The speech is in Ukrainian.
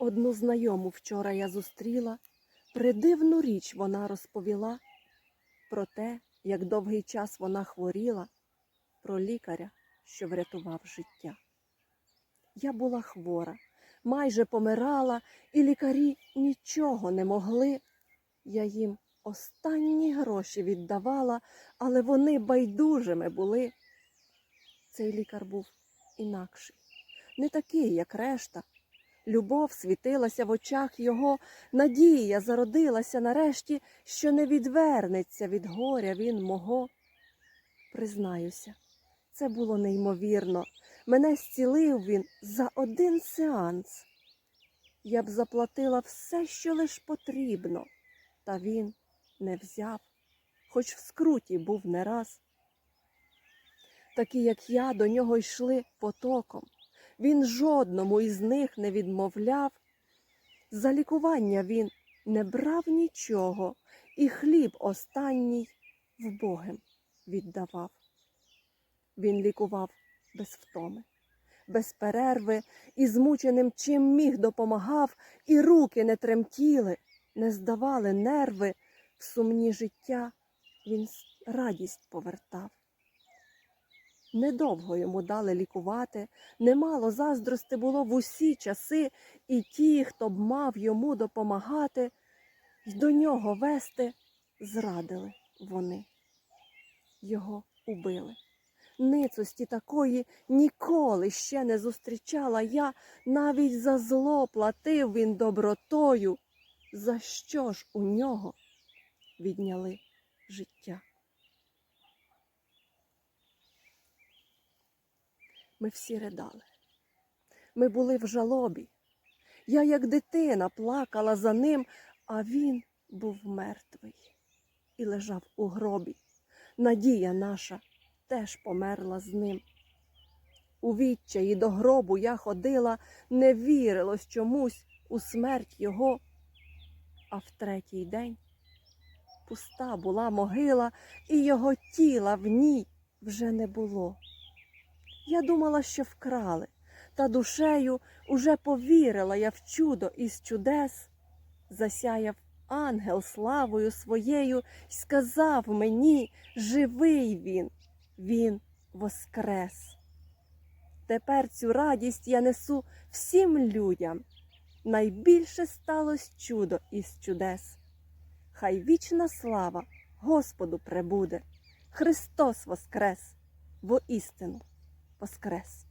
Одну знайому вчора я зустріла, придивну річ вона розповіла про те, як довгий час вона хворіла, про лікаря, що врятував життя. Я була хвора, майже помирала, і лікарі нічого не могли. Я їм останні гроші віддавала, але вони байдужими були. Цей лікар був інакший, не такий, як решта. Любов світилася в очах його, надія зародилася нарешті, що не відвернеться від горя він мого. Признаюся, це було неймовірно. Мене зцілив він за один сеанс. Я б заплатила все, що лиш потрібно, та він не взяв, хоч в скруті був не раз. Такі, як я, до нього йшли потоком. Він жодному із них не відмовляв. За лікування він не брав нічого, і хліб останній вбогим віддавав. Він лікував без втоми, без перерви і змученим чим міг допомагав, і руки не тремтіли, не здавали нерви, в сумні життя він радість повертав. Недовго йому дали лікувати, немало заздрости було в усі часи, і ті, хто б мав йому допомагати, й до нього вести, зрадили вони. Його убили. Ницості такої ніколи ще не зустрічала я, навіть за зло платив він добротою. За що ж у нього відняли життя? Ми всі ридали. Ми були в жалобі. Я, як дитина, плакала за ним, а він був мертвий і лежав у гробі. Надія наша теж померла з ним. У відчаї до гробу я ходила, не вірилось чомусь у смерть його. А в третій день пуста була могила, і його тіла в ній вже не було. Я думала, що вкрали, та душею уже повірила я в чудо із чудес. Засяяв ангел славою своєю й сказав мені, живий він, він воскрес. Тепер цю радість я несу всім людям. Найбільше сталось чудо із чудес. Хай вічна слава Господу пребуде. Христос воскрес, воістину воскрес.